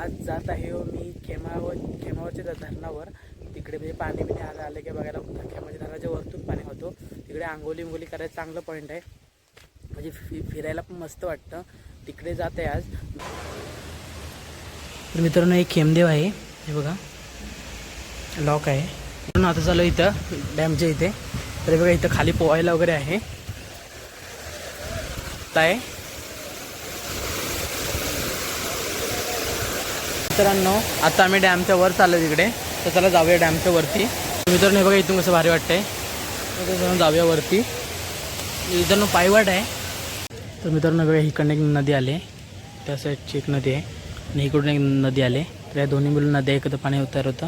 आज जात आहे हो मी खेमावर खेमावरच्या धरणावर. तिकडे म्हणजे पाणी बिणी आलं आलं की बघायला खेमाच्या धरणाच्या वरतून पाणी होतो. तिकडे आंघोली उंगोली करायचं चांगलं पॉईंट आहे. म्हणजे फि फिरायला पण मस्त वाटतं. तिकडे जात आहे आज. तर मित्रांनो एक खेमदेव आहे. हे बघा. लॉक आहे. म्हणून आता चालू इथं डॅमच्या इथे. तर बघा इथं खाली पोहायला वगैरे आहे. काय मित्रांनो आता आम्ही डॅमच्या वर चाललो तिकडे. तर चला जाऊया डॅमच्या वरती. मित्रांनो हे बघा इथून कसं भारी वाटतंय. तर चला जाऊया वरती. इथं पायवाट आहे. तर मित्रांनो बघा इकडनं एक नदी आली त्या साईडची एक नदी आहे आणि इकडून एक नदी आली तर या दोन्ही मिळून नद्या एकत्र पाणी उतर होतं.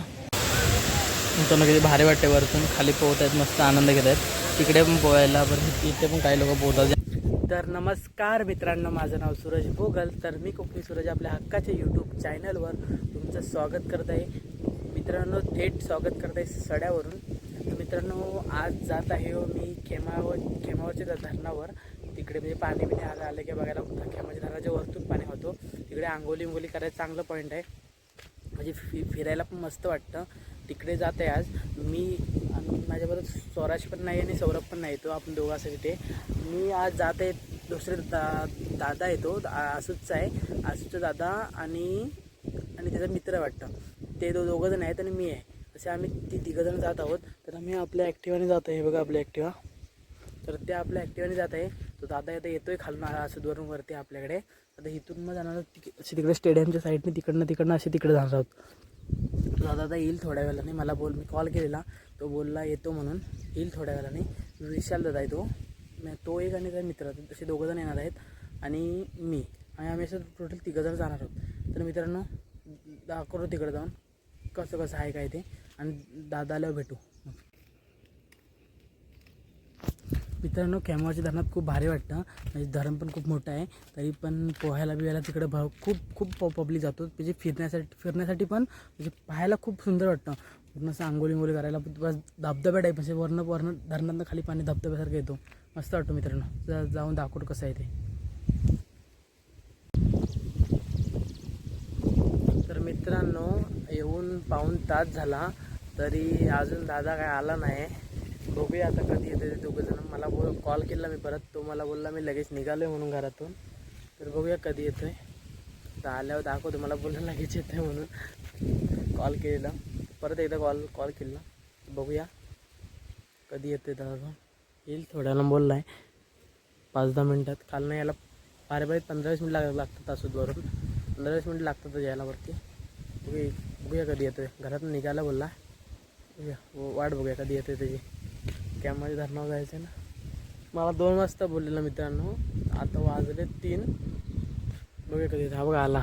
मित्रांनो किती भारी वाटते वरतून. खाली पोहत आहेत मस्त आनंद घेत आहेत. तिकडे पण पोहायला बरं इथे पण काही लोक पोहतात. तर नमस्कार मित्रांनो माझं नाव सूरज भोगल. तर मी कोकणी सूरज आपल्या हक्काच्या यूट्यूब चॅनलवर तुमचं स्वागत करत आहे. मित्रांनो थेट स्वागत करत आहे सड्यावरून. तर मित्रांनो आज जात आहे हो मी खेमावर खेमावरच्या धरणावर. तिकडे म्हणजे पाणी बिणी आलं आलं की बघायला खेमाच्या धरणाच्या वरतून पाणी होतो. तिकडे आंघोली उंगोली करायचं चांगलं पॉईंट आहे. म्हणजे फि फिरायला पण मस्त वाटतं. तिकडे जात आहे आज. मी माझ्याबरोबर स्वराज पण नाही आणि सौरभ पण नाही तो आपण दोघं असं तिथे. मी आज जात आहे दुसरे दा दादा येतो आसूचा आहे. आसूचा दादा आणि आणि त्याचा मित्र वाटतं. ते दो दोघं जण आहेत आणि मी आहे. असे आम्ही ती तिघंजण जात आहोत. तर आम्ही आपल्या ॲक्टिवाने जात आहे. बघा आपल्या ॲक्टिवा. तर ते आपल्या ॲक्टिवाने जात आहे. तो दादा आता येतोय खालून आसूदवरून वरती आपल्याकडे. आता इथून मग जाणार आहोत तिक- असे तिकडे स्टेडियमच्या साईडने तिकडनं तिकडनं असे तिकडे जाणार आहोत. तुझा दादा येईल थोड्या वेळाने मला बोल मी कॉल केलेला. तो बोलला येतो म्हणून. येईल थोड्या वेळाने. विशाल दादा आहे तो. तो एक आणि त्याचा मित्र तसे दोघं जण येणार आहेत. आणि मी. आणि आम्ही असं टोटल तिघंजण जाणार आहोत. तर मित्रांनो दाखवतो तिकडे जाऊन. कसं कसं आहे काय ते. आणि दादाला भेटू. मित्रांनो कॅमवाच्या धरणात खूप भारी वाटतं. म्हणजे धरण पण खूप मोठं आहे. तरी पण पोहायला बिवायला तिकडं भाव खूप खूप प पब्लिक जातो. म्हणजे फिरण्यासाठी फिरण्यासाठी पण म्हणजे पाहायला खूप सुंदर वाटतं. पूर्ण असं आंघोळी अंघोळी करायला बस धबधब्या टाईप म्हणजे वर्ण वर्ण धरणातनं खाली पाणी धबधब्यासारखं येतो. मस्त वाटतो मित्रांनो. जा जाऊन दाखवतो कसं आहे ते. तर मित्रांनो येऊन पाहून तास झाला. तरी अजून दादा काय आला नाही. बघूया आता कधी येते ते दोघं जण मला बोल कॉल केला मी परत. तो मला बोलला, मी लगेच निघालो म्हणून घरातून. तर बघूया कधी येतोय. तर आल्यावर दाखवतो. मला बोलला कॉल. केलेला परत एकदा कॉल कॉल केला. बघूया कधी येतोय दादा येईल थोड्याला बोलला आहे पाच दहा काल नाही यायला बारा बारीत पंधरा वीस मिनिट लाग लागतात तासूदवरून वीस मिनिट लागतात यायला वरती. बघूया घरातून निघायला बोलला. बघूया. व- वाट बघूया कधी येतोय त्याची. कॅमध्ये धरणावर जायचं आहे ना. मला दोन वाजता बोललेलं मित्रांनो. आता वाजले तीन. बघूया कधी हा बघा आला.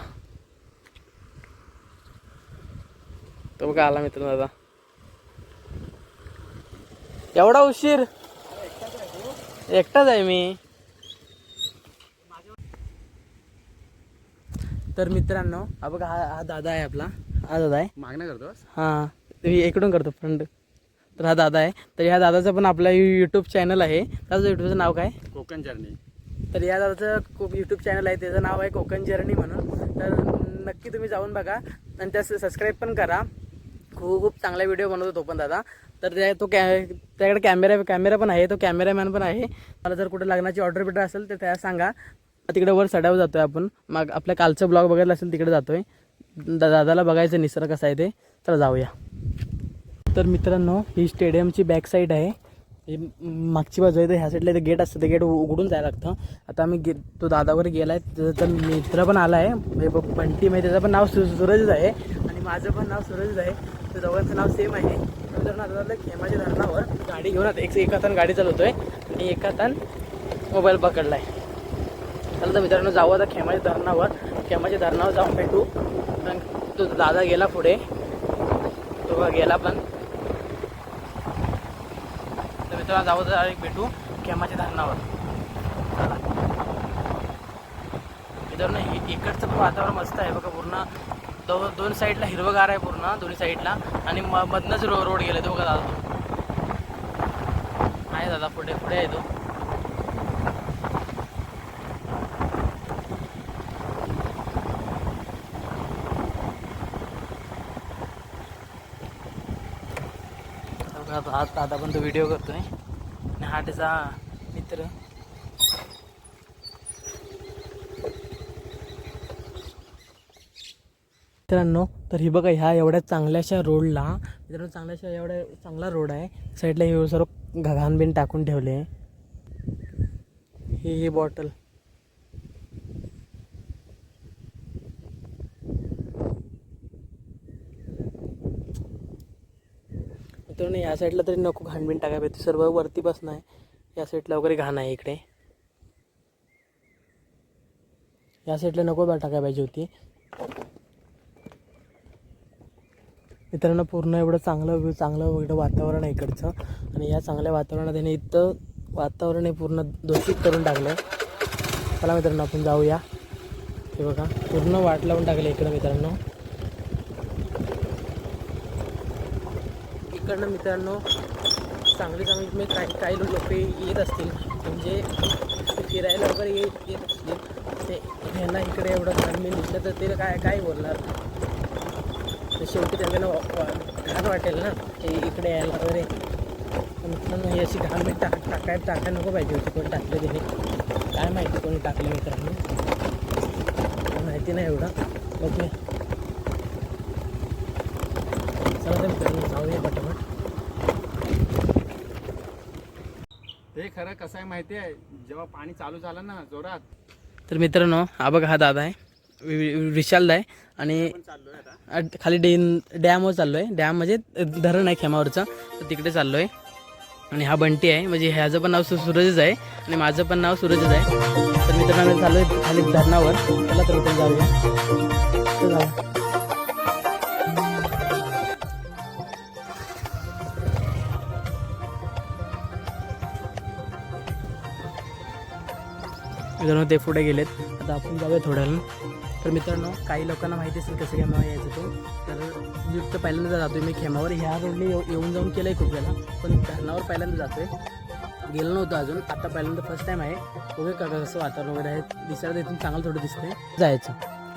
तो बघा आला मित्र दादा एवढा उशीर? एकटाच आहे मी. तर मित्रांनो हा बघा हा हा दादा आहे आपला. हा दादा आहे. मागण्या करतोस? हां. ते मी इकडून करतो फ्रंट. तर हा दादा आहे. तर ह्या दादाचं पण आपला यूट्यूब चॅनल आहे. त्याचं यूट्यूबचं नाव काय? कोकण जर्नी. तर या दादाचं खूप यूट्यूब चॅनल आहे. त्याचं नाव आहे कोकण जर्नी म्हणून. तर नक्की तुम्ही जाऊन बघा आणि त्या सबस्क्राईब पण करा. खूप खूप चांगला व्हिडिओ बनवतो तो पण दादा. तर त्या तो कॅ त्याकडे कॅमेरा कॅमेरा पण आहे. तो कॅमेरामॅन पण आहे. मला जर कुठं लग्नाची ऑर्डर बिर्डर असेल तर त्या सांगा. तिकडे वर सड्यावर जातोय आपण. मग आपल्या कालचं ब्लॉग बघायला असेल तिकडे जातोय. दा दादाला बघायचं निसर्ग कसा आहे ते. तर जाऊया. तर मित्रांनो ही स्टेडियमची बॅक साईड आहे. हे मागची बाजू आहे तर ह्या साईडला ते गेट असतं ते गेट उघडून जायला लागतं. आता आम्ही गे तो दादावर गेला आहे त्याचा तर मित्र पण आला आहे म्हणजे ब- बंटी म्हणजे त्याचं पण नाव सु सूरजच आहे. आणि माझं पण नाव सूरजच आहे. तर दोघांचं नाव सेम आहे. तर मित्रांनो आता खेमाच्या धरणावर गाडी घेऊन आता एक एका हातानं गाडी आहे आणि एका हातान मोबाईल पकडला आहे चला तर मित्रांनो जाऊ आता खेमाच्या धरणावर. खेमाच्या धरणावर जाऊन भेटू. पण तो दादा गेला पुढे. तो गेला पण. तर जाऊ तर एक भेटू कॅमाच्या धरणावर. चला. मित्रांनो इकडचं पण वातावरण मस्त आहे बघा पूर्ण. दो दोन साईडला हिरवगार आहे पूर्ण दोन्ही साईडला. आणि मधनंच रो रोड गेले तो बघा दादा. तो आहे दादा पुढे पुढे आहे तो. बघा हा दादा पण तो व्हिडिओ करतोय. आणि हा त्याचा मित्र. मित्रांनो तर ही बघा ह्या एवढ्या चांगल्याशा रोडला मित्रांनो चांगल्याशा एवढ्या चांगला रोड आहे. साईडला हे सर्व घाण बिन टाकून ठेवले. ही ही बॉटल मित्रांनो या साईडला तरी नको घाणबीण टाकायला पाहिजे. सर्व वरती बसणं आहे. या साईडला वगैरे घाण आहे इकडे. या साईडला नको बा टाकायला पाहिजे होती. मित्रांनो पूर्ण एवढं चांगलं चांगलं एवढं वातावरण आहे इकडचं. आणि या चांगल्या वातावरणात त्याने इथं वातावरण हे पूर्ण दूषित करून टाकलं आहे चला मित्रांनो आपण जाऊया. हे बघा पूर्ण वाट लावून टाकलं इकडं मित्रांनो. इकडनं मित्रांनो चांगली चांगली मी काही काही लोक येत असतील. म्हणजे फिरायला वगैरे येत येत असतील. ते ह्यांना इकडे एवढं घाण मी निघलं तर ते काय काय बोलणार? तर शेवटी त्यांना वा- घाण वाटेल ना ते इकडे यायला वगैरे. मित्रांनो ही अशी घाण मी टाक टाकाय टाकायला नको पाहिजे होती. कोणी टाकलं तिने काय माहिती कोणी टाकलं मित्रांनो? माहिती नाही एवढं. ओके चला तर मित्रांनो जाऊया पटापट ते खरं कसं आहे माहिती आहे? जेव्हा पाणी चालू झालं ना जोरात. तर मित्रांनो हा बघा हा दादा आहे. वि- विशाल आहे आणि खाली डेन डॅमवर चाललो आहे डॅम म्हणजे धरण आहे खेमावरचं. तर तिकडे चाललो आहे आणि हा बंटी आहे. म्हणजे ह्याचं पण नाव सु सूरजच आहे. आणि माझं पण नाव सूरजच आहे. तर मित्रांनो चालू आहे खाली धरणावर. चला तर जाऊया. मित्रांनो ते पुढे गेलेत. आता आपण जाऊया थोड्या तर मित्रांनो काही लोकांना माहिती असेल कसं खेमावर यायचं तो तर मी पहिल्यांदा जातो मी खेमावर. ह्या रोडने येऊन जाऊन केलं आहे खूप वेळा पण धरणावर पहिल्यांदा जातो आहे गेलो नव्हतो अजून. आता पहिल्यांदा फर्स्ट टाईम आहे. बघूया का कसं वातावरण वगैरे आहे. दिसायला इथून चांगलं थोडं दिसतंय. जायचं.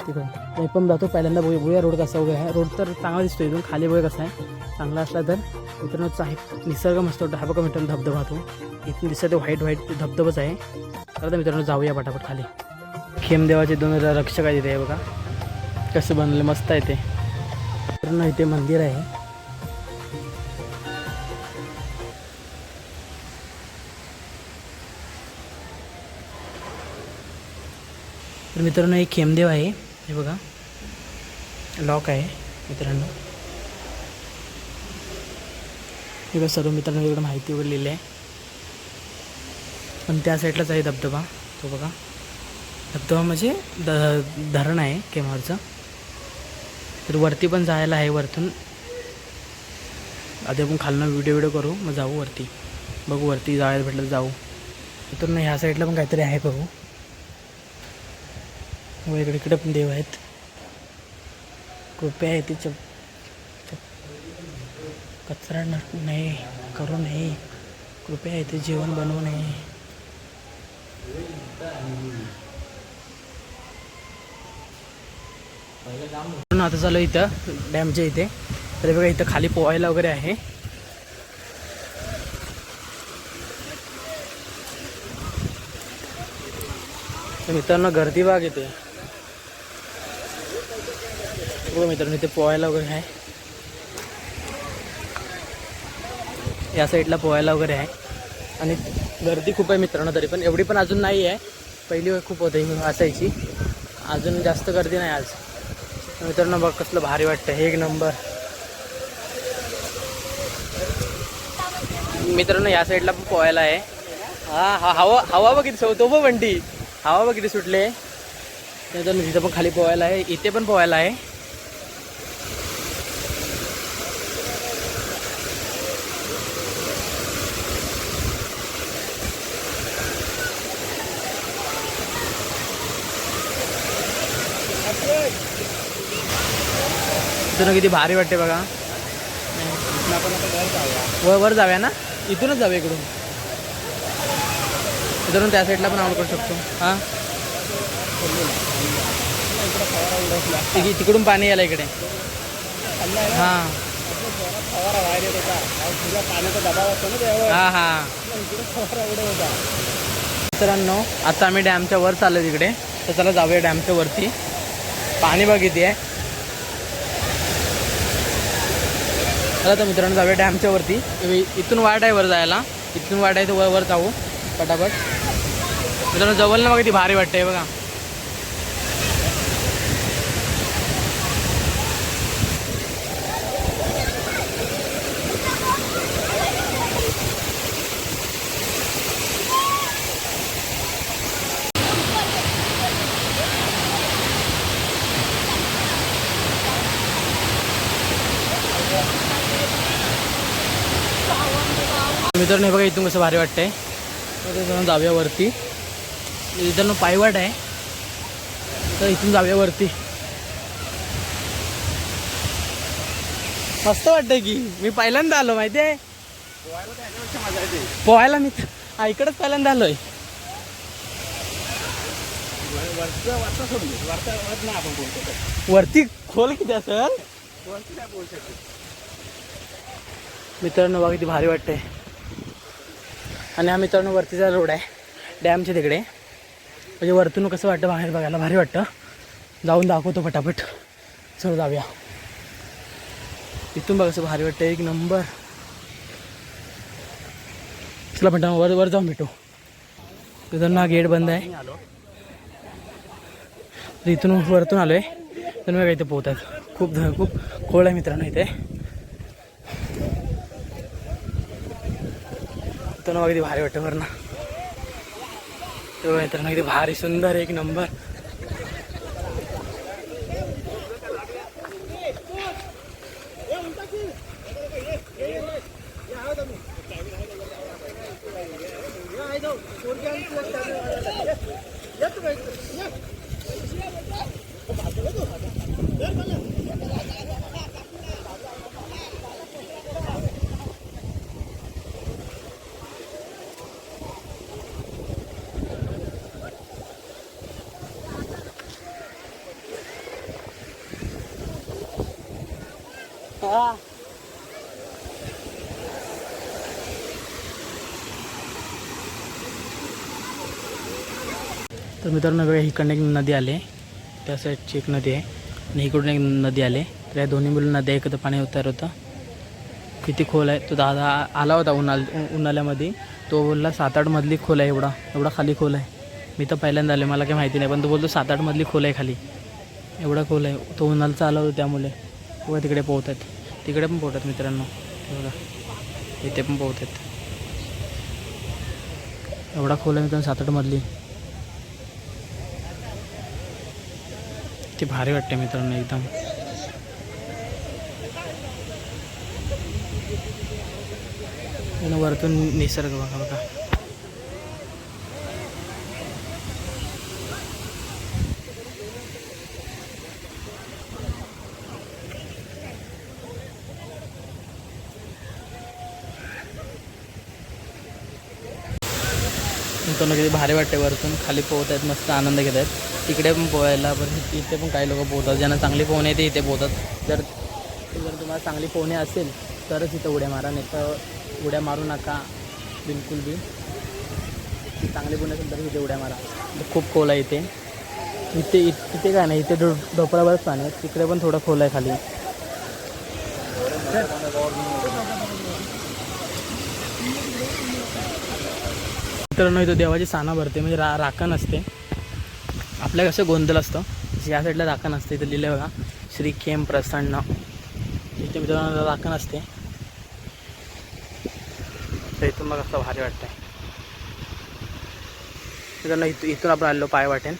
तिकडून मी पण जातो पहिल्यांदा. बघूया बघूया रोड कसा वगैरे आहे. रोड तर चांगला दिसतो इथून. खाली बघूया कसा आहे. चांगला असला तर. मित्रांनो चाहे निसर्ग मस्त वाटतो हा बघा मित्रांनो धबधबा तो. इथून दिसतं व्हाईट व्हाईट धबधबाच आहे. तर आता मित्रांनो जाऊया पटापट खाली. खेमदेवाचे दोन हजार रक्षक आहेत इथे बघा. कसं बनलं मस्त आहे ते. मित्रांनो इथे मंदिर आहे. तर मित्रांनो एक खेमदेव आहे. हे बघा. लॉक आहे मित्रांनो. हे बघा सर्व मित्रांनो इकडं माहिती वगैरे लिहिली आहे. पण त्या साईडलाच आहे धबधबा. तो बघा. धबधबा म्हणजे द धरण आहे केमारचं तर वरती पण जायला आहे वरतून. आधी आपण खालनं व्हिडिओ व्हिडिओ करू. मग जाऊ वरती. बघू वरती जायला भेटलं जाऊ. तर ना ह्या साईडला पण काहीतरी आहे बघू. व इकडे इकडे पण देव आहेत. कृपया आहे ती चप चप- कचरा न नाही करू नये. कृपया इथे जेवण बनवू नये. आता चालू इथं डॅमच्या इथे. तर बघा इथं खाली पोहायला वगैरे आहे. तर मित्रांनो गर्दी बाग येते. बघा मित्रांनो इथे पोहायला वगैरे आहे. या साईडला पोहायला वगैरे आहे. आणि गर्दी खूप आहे मित्रांनो तरी पण. एवढी पण अजून नाही आहे. पहिली खूप होते असायची. अजून जास्त गर्दी नाही आज. मित्रांनो बघ कसलं भारी वाटतं हे एक नंबर. मित्रांनो या साईडला पण पोहायला आहे. हा हा हवा हवा बघ किती सवतो बघ म्हणती हवा बघ किती सुटले. मित्रांनो तिथं पण खाली पोहायला आहे. इथे पण पोहायला आहे. मित्रांनो किती भारी वाटते बघा. इथनं वर वर जाऊया ना? इथूनच जाऊया इकडून. इथून त्या साईडला पण आवड करू शकतो. हां? तिक- तिकडून पाणी यायला इकडे. हां. हा हा. मित्रांनो आता आम्ही डॅमच्या वर चाललो तिकडे. तर चला जाऊया डॅमच्या वरती. पाणी बघ किती आहे चला तर मित्रांनो जाऊया डॅमच्या वरती. इथून वाट आहे वर जायला. इथून वाट आहे तर वर वर जाऊ. पटापट. मित्रांनो जवळ ना बघा ती भारी वाटते बघा. मित्रांनो हे बघा इथून कसं भारी वाटतंय. तर जाऊया वरती. इथं पायवाट आहे. तर इथून जाऊया वरती. मस्त वाटतंय की. मी पहिल्यांदा आलो माहिती आहे पोहायला मी इकडंच पहिल्यांदा आलोय. वरती खोल किती असेल? मित्रांनो बघा किती भारी वाटते आणि हा मित्रांनो वरतीचा रोड आहे. डॅमच्या तिकडे. म्हणजे वरतून कसं वाटतं बाहेर बघायला? भारी वाटतं. जाऊन दाखवतो पटापट. चल जाऊया. इथून बघा कसं भारी वाटतं. एक नंबर. चला पण वर वर जाऊन भेटू. तिथून हा गेट बंद आहे. आलो तर इथून वरतून आलो आहे तर मग इथे पोहतात. खूप खूप खोल आहे मित्रांनो इथे. तर ना अगदी भारी वाटतं वरनं तर मित्रांनो किती भारी सुंदर एक नंबर तर मित्रांनो वेळ इकडनं एक नदी आले त्या साईडची एक नदी आहे आणि इकडून एक नदी आले तर या दोन्ही मिळून नद्या एकत्र पाणी उतार होतं. किती खोल आहे. तो दादा आला होता उन्हाळ उन्हाळ्यामध्ये. तो बोलला सात आठ मधली खोल आहे एवढा. एवढा खाली खोल आहे. मी तर पहिल्यांदा आले मला काही माहिती नाही. पण तो बोलतो सात आठ मधली खोल आहे खाली. एवढा खोल आहे. तो उन्हाळचा आला होता त्यामुळे. व तिकडे पोहतात. तिकडे पण पोहतात मित्रांनो. एवढा इथे पण पोहतात. एवढा खोल आहे मित्रांनो सात आठ मधली. किती भारी वाटते मित्रांनो एकदम. आणि वरतून निसर्ग बघा बघा. मित्रांनो किती भारी वाटते वरतून. खाली पोहत आहेत मस्त आनंद घेत आहेत तिकडे पण पोहायला पण इथे पण काही लोक पोहतात ज्यांना चांगली पोहणे येते इथे पोहतात जर जर तुम्हाला चांगली पोहणे असेल तरच इथं उड्या मारा. नाही तर उड्या मारू नका. बिलकुल बी. चांगली पोहणे असेल तर इथे उड्या मारा. खूप खोल आहे इथे. इथे इथे काय नाही इथे डो पाणी आहे. तिकडे पण थोडं खोल आहे खाली. मित्रांनो इथं देवाची साना भरते म्हणजे रा राखण असते. आपल्या कसं गोंधळ असतं. या साईडला राखण असते इथं लिहिलं बघा. श्री खेम प्रसन्न. इथे मित्रांनो राखण असते. तर इथून मग असं भारी वाटतंय. मित्रांनो इथून इथून आपण आलेलो पायवाटेन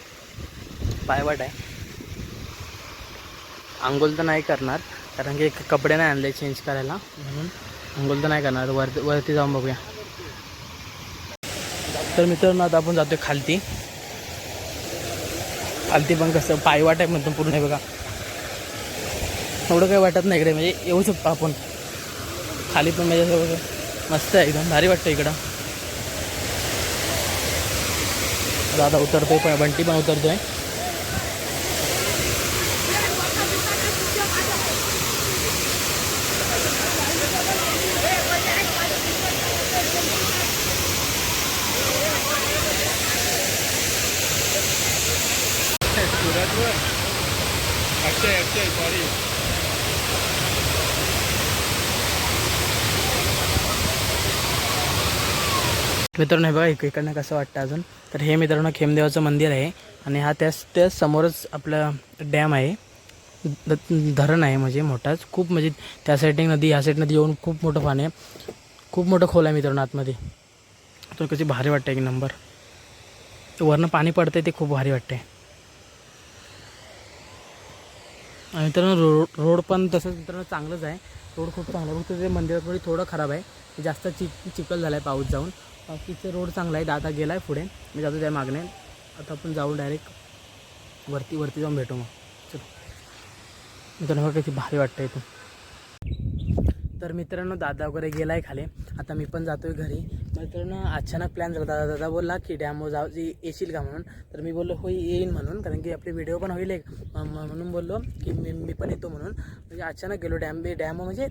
पायवाट आहे. आंघोळ तर नाही करणार कारण की कपडे नाही आणले चेंज करायला. म्हणून आंघोळ तर नाही करणार. वरती वरती जाऊन बघूया. तर मित्रांनो आता आपण जातोय खालती. खालती पण कसं पायवाट आहे म्हणतो पूर्ण आहे बघा. एवढं काही वाटत नाही इकडे म्हणजे येऊ शकतो आपण. खाली पण म्हणजे मस्त आहे एकदम भारी वाटतं इकडं. दादा उतरतोय पण बंटी पण उतरतोय. बाहेरचे सॉरी मित्रांनो हे बघा इकडनं कसं वाटतं अजून? तर हे मित्रांनो खेमदेवाचं मंदिर आहे आणि हा त्याच त्याच समोरच आपला डॅम आहे. धरण आहे म्हणजे मोठाच. खूप म्हणजे त्या साईडने नदी ह्या साईड नदी येऊन खूप मोठं पाणी आहे. खूप मोठं खोल आहे मित्रांनो आतमध्ये. तर कशी भारी वाटतं एक नंबर वरनं पाणी पडतं ते खूप भारी वाटते आणि मित्रांनो रोड रोड पण तसंच मित्रांनो चांगलंच आहे. रोड खूप चांगला फक्त ते मंदिरात थोडं खराब आहे. जास्त चिक चिखल झाला आहे पाऊस जाऊन. बाकीचं रोड चांगला आहे. दादा गेला आहे पुढे. मी जातो त्या मागणे. आता आपण जाऊ डायरेक्ट वरती वरती जाऊन भेटू मग. चलो. मित्रांनो किती भारी वाटतं इथून. तर मित्रांनो दादा वगैरे गेला आहे खाली. आता मी पण जातो आहे घरी. मित्रांनो अचानक प्लॅन झाला. दादा दादा बोलला की डॅमवर जाऊ येशील का म्हणून? तर मी बोललो होई येईन म्हणून. कारण की आपले व्हिडिओ पण होईल एक. म्हणून बोललो की मी मी पण येतो म्हणून. म्हणजे अचानक गेलो डॅम डॅम म्हणजे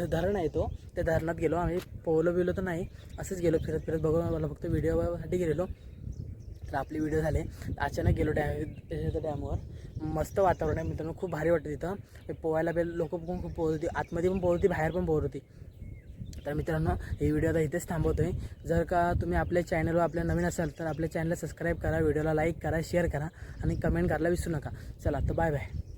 धरण आहे तो. त्या धरणात गेलो. आम्ही पोहलो बिलो तर नाही. असंच गेलो फिरत फिरत बघून मला फक्त व्हिडिओसाठी गेलेलो. तर आपले व्हिडिओ झाले. अचानक गेलो डॅम डॅमवर मस्त वातावरण आहे मित्रांनो. खूप भारी वाटतं तिथं. पोहायला बेल लोक पण खूप पोहत होती. आतमध्ये पण पोहत होती बाहेर पण पोहत होती. तर मित्रांनो हे व्हिडिओ आता इथेच थांबवतो आहे जर का तुम्ही आपल्या चॅनलवर आपल्या नवीन असाल तर आपल्या चॅनलला सबस्क्राईब करा व्हिडिओला लाईक करा शेअर करा आणि कमेंट करायला विसरू नका. चला तर बाय बाय